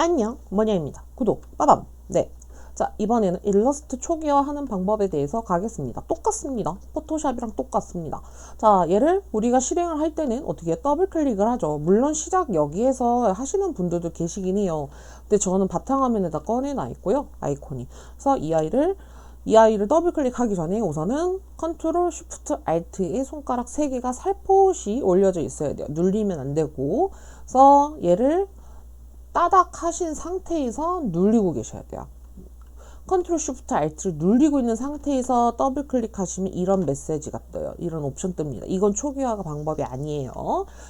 안녕 뭐냐입니다. 구독 빠밤. 네. 자 이번에는 일러스트 초기화하는 방법에 대해서 가겠습니다. 똑같습니다. 포토샵이랑 똑같습니다. 자 얘를 우리가 실행을 할 때는 어떻게 더블 클릭을 하죠? 물론 시작 여기에서 하시는 분들도 계시긴 해요. 근데 저는 바탕화면에다 꺼내놔 있고요 아이콘이. 그래서 이 아이를 이 아이를 더블 클릭하기 전에 우선은 컨트롤 쉬프트 알트의 손가락 3개가 살포시 올려져 있어야 돼요. 눌리면 안 되고. 그래서 얘를 따닥 하신 상태에서 눌리고 계셔야 돼요. 컨트롤 쉬프트 알트를 눌리고 있는 상태에서 더블 클릭하시면 이런 메시지가 떠요. 이런 옵션 뜹니다. 이건 초기화가 방법이 아니에요.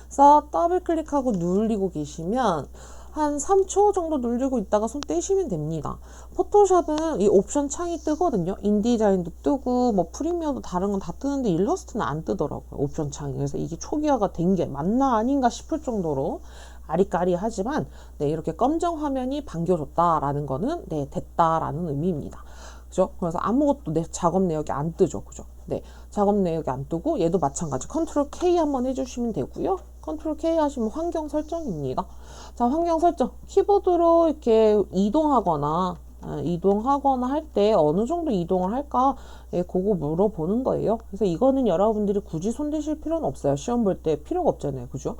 그래서 더블 클릭하고 눌리고 계시면 한 3초 정도 눌리고 있다가 손 떼시면 됩니다. 포토샵은 이 옵션 창이 뜨거든요. 인디자인도 뜨고 뭐 프리미어도 다른 건 다 뜨는데 일러스트는 안 뜨더라고요. 옵션 창이. 그래서 이게 초기화가 된 게 맞나 아닌가 싶을 정도로 아리까리하지만 네, 이렇게 검정 화면이 반겨졌다라는 거는 네, 됐다라는 의미입니다. 그죠? 그래서 아무것도 내 작업 내역이 안 뜨죠. 그죠? 네. 작업 내역이 안 뜨고 얘도 마찬가지 컨트롤 K 한번 해주시면 되고요. 컨트롤 K 하시면 환경 설정입니다. 자, 환경 설정. 키보드로 이렇게 이동하거나 아, 이동하거나 할 때 어느 정도 이동을 할까 예, 그거 물어보는 거예요. 그래서 이거는 여러분들이 굳이 손대실 필요는 없어요. 시험 볼 때 필요가 없잖아요. 그죠?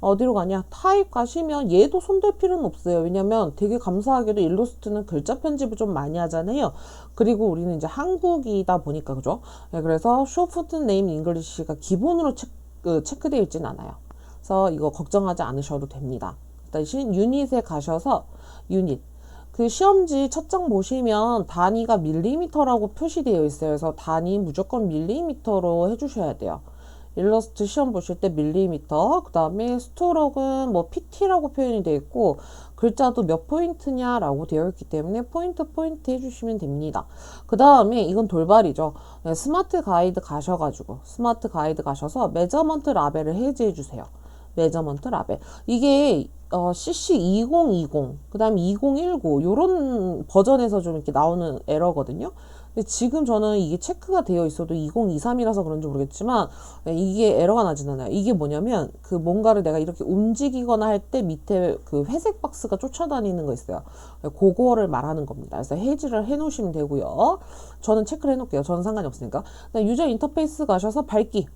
어디로 가냐? 타입 가시면 얘도 손댈 필요는 없어요. 왜냐면 되게 감사하게도 일러스트는 글자 편집을 좀 많이 하잖아요. 그리고 우리는 이제 한국이다 보니까 그죠? 네, 그래서 쇼프트 네임 잉글리시가 기본으로 체크, 그, 체크되어 있진 않아요. 그래서 이거 걱정하지 않으셔도 됩니다. 대신 유닛에 가셔서 유닛 그 시험지 첫 장 보시면 단위가 밀리미터라고 표시되어 있어요. 그래서 단위 무조건 밀리미터로 해주셔야 돼요. 일러스트 시험 보실 때 밀리미터, 그 다음에 스트로크는 뭐 PT라고 표현이 되어 있고, 글자도 몇 포인트냐라고 되어 있기 때문에 포인트 포인트 해주시면 됩니다. 그 다음에 이건 돌발이죠. 네, 스마트 가이드 가셔가지고, 스마트 가이드 가셔서 메저먼트 라벨을 해제해 주세요. 메저먼트 라벨. 이게 어, CC2020, 그 다음에 2019, 요런 버전에서 좀 이렇게 나오는 에러거든요. 근데 지금 저는 이게 체크가 되어 있어도 2023이라서 그런지 모르겠지만 네, 이게 에러가 나진 않아요. 이게 뭐냐면 그 뭔가를 내가 이렇게 움직이거나 할 때 밑에 그 회색 박스가 쫓아다니는 거 있어요. 그거를 말하는 겁니다. 그래서 해지를 해 놓으시면 되고요. 저는 체크를 해 놓을게요. 저는 상관이 없으니까. 유저 인터페이스 가셔서 밝기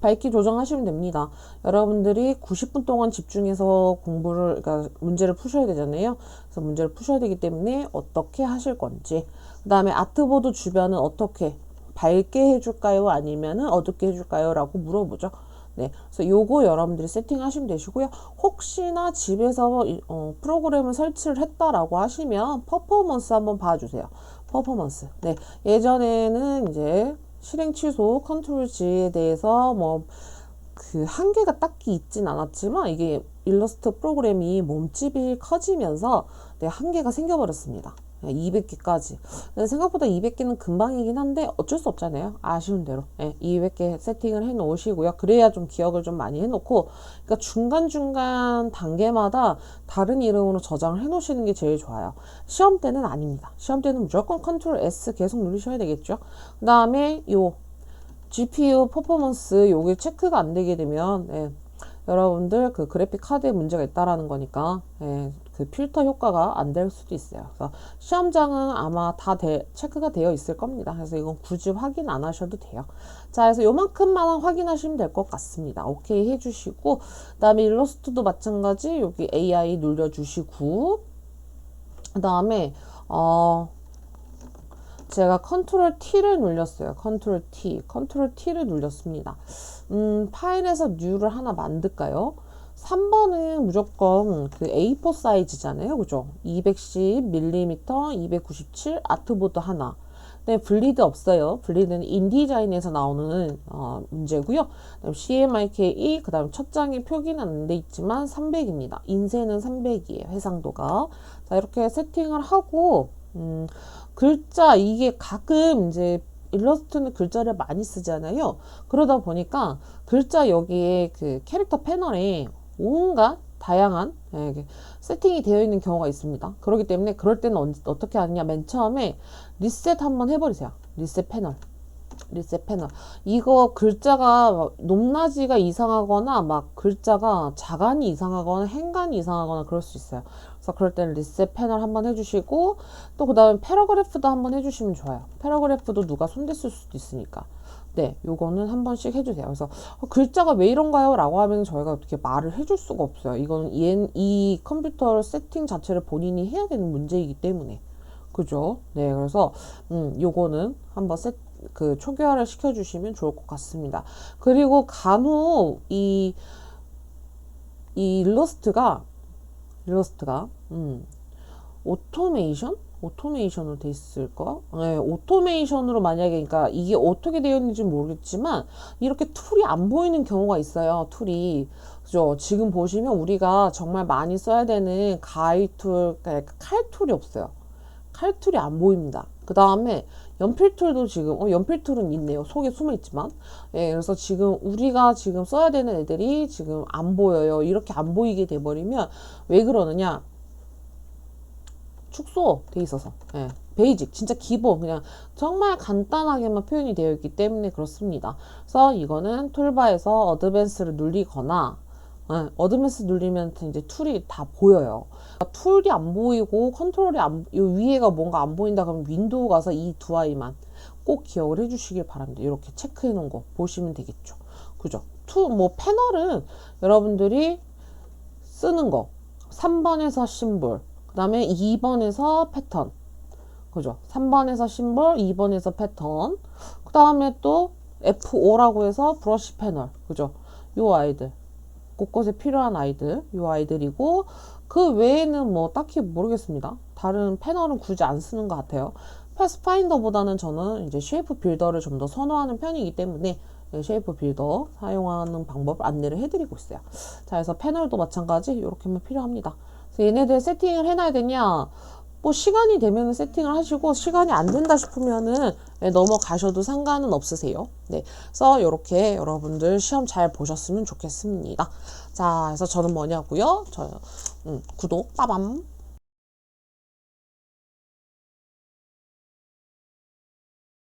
밝기 조정하시면 됩니다. 여러분들이 90분 동안 집중해서 공부를, 그러니까 문제를 푸셔야 되잖아요. 그래서 문제를 푸셔야 되기 때문에 어떻게 하실 건지. 그 다음에 아트보드 주변은 어떻게 밝게 해줄까요? 아니면은 어둡게 해줄까요? 라고 물어보죠. 네. 그래서 요거 여러분들이 세팅하시면 되시고요. 혹시나 집에서 어, 프로그램을 설치를 했다라고 하시면 퍼포먼스 한번 봐주세요. 퍼포먼스. 네. 예전에는 이제 실행 취소 컨트롤 G에 대해서 뭐 그 한계가 딱히 있진 않았지만 이게 일러스트 프로그램이 몸집이 커지면서 네, 한계가 생겨버렸습니다. 200개까지. 생각보다 200개는 금방이긴 한데 어쩔 수 없잖아요. 아쉬운 대로. 네, 200개 세팅을 해 놓으시고요. 그래야 좀 기억을 좀 많이 해 놓고, 그러니까 중간중간 단계마다 다른 이름으로 저장을 해 놓으시는 게 제일 좋아요. 시험 때는 아닙니다. 시험 때는 무조건 컨트롤 S 계속 누르셔야 되겠죠. 그 다음에 요 GPU 퍼포먼스 요게 체크가 안 되게 되면, 네, 여러분들 그 그래픽 카드에 문제가 있다라는 거니까 예, 그 필터 효과가 안 될 수도 있어요. 그래서 시험장은 아마 다 대, 체크가 되어 있을 겁니다. 그래서 이건 굳이 확인 안 하셔도 돼요. 자, 그래서 요만큼만 확인하시면 될 것 같습니다. 오케이 해주시고 그 다음에 일러스트도 마찬가지 여기 AI 눌러주시고 그 다음에 어 제가 컨트롤 T를 눌렸어요. 컨트롤 T, 컨트롤 T를 눌렸습니다. 음, 파일에서 뉴를 하나 만들까요? 3번은 무조건 그 A4 사이즈잖아요. 그죠? 210mm, 297 아트보드 하나. 네, 블리드 없어요. 블리드는 인디자인에서 나오는 어, 문제고요. 그다음 CMYK, 그 다음 첫 장에 표기는 안 돼 있지만 300입니다. 인쇄는 300이에요. 해상도가. 자, 이렇게 세팅을 하고 음, 글자 이게 가끔 이제 일러스트는 글자를 많이 쓰잖아요. 그러다 보니까 글자 여기에 그 캐릭터 패널에 온갖 다양한 예, 세팅이 되어 있는 경우가 있습니다. 그렇기 때문에 그럴 때는 어떻게 하느냐 맨 처음에 리셋 한번 해버리세요. 리셋 패널 리셋 패널. 이거 글자가 높낮이가 이상하거나 막 글자가 자간이 이상하거나 행간이 이상하거나 그럴 수 있어요. 그래서 그럴 때는 리셋 패널 한번 해주시고 또 그 다음에 패러그래프도 한번 해주시면 좋아요. 패러그래프도 누가 손댔을 수도 있으니까. 네, 요거는 한 번씩 해주세요. 그래서 어, 글자가 왜 이런가요? 라고 하면 저희가 어떻게 말을 해줄 수가 없어요. 이거는 이, 이 컴퓨터 세팅 자체를 본인이 해야 되는 문제이기 때문에. 그죠? 네, 그래서, 음, 요거는 한번 세, 그, 초기화를 시켜주시면 좋을 것 같습니다. 그리고 간혹 이, 이 일러스트가, 일러스트가, 음, 오토메이션? 오토메이션으로 돼 있을까? 네, 오토메이션으로 만약에, 그러니까 이게 어떻게 되어 있는지 모르겠지만, 이렇게 툴이 안 보이는 경우가 있어요, 툴이. 그죠? 지금 보시면 우리가 정말 많이 써야 되는 가위 툴, 그러니까 칼 툴이 없어요. 칼 툴이 안 보입니다. 그 다음에 연필 툴도 지금, 어, 연필 툴은 있네요. 속에 숨어 있지만. 예, 그래서 지금 우리가 지금 써야 되는 애들이 지금 안 보여요. 이렇게 안 보이게 돼 버리면 왜 그러느냐? 축소 돼 있어서 예, 베이직 진짜 기본 그냥 정말 간단하게만 표현이 되어 있기 때문에 그렇습니다. 그래서 이거는 툴바에서 어드밴스를 누르거나 예, 어드밴스 누르면 이제 툴이 다 보여요. 툴이 안 보이고 컨트롤이 안, 요 위에가 뭔가 안 보인다 그러면 윈도우 가서 이 두 아이만 꼭 기억을 해주시길 바랍니다. 이렇게 체크해 놓은 거 보시면 되겠죠. 그죠? 투, 뭐 패널은 여러분들이 쓰는 거 3번에서 심볼 그 다음에 2번에서 패턴 그죠 3번에서 심볼 2번에서 패턴 그 다음에 또 F5라고 해서 브러쉬 패널 그죠 요 아이들 곳곳에 필요한 아이들 요 아이들이고 그 외에는 뭐 딱히 모르겠습니다 다른 패널은 굳이 안 쓰는 것 같아요 패스파인더보다는 저는 이제 쉐이프 빌더를 좀 더 선호하는 편이기 때문에 네, 쉐이프 빌더 사용하는 방법을 안내를 해드리고 있어요. 자, 그래서 패널도 마찬가지 이렇게만 필요합니다. 그래서 얘네들 세팅을 해놔야 되냐? 뭐 시간이 되면 세팅을 하시고 시간이 안 된다 싶으면은 네, 넘어가셔도 상관은 없으세요. 네, 그래서 이렇게 여러분들 시험 잘 보셨으면 좋겠습니다. 자, 그래서 저는 뭐냐고요? 저 음, 구독 빠밤.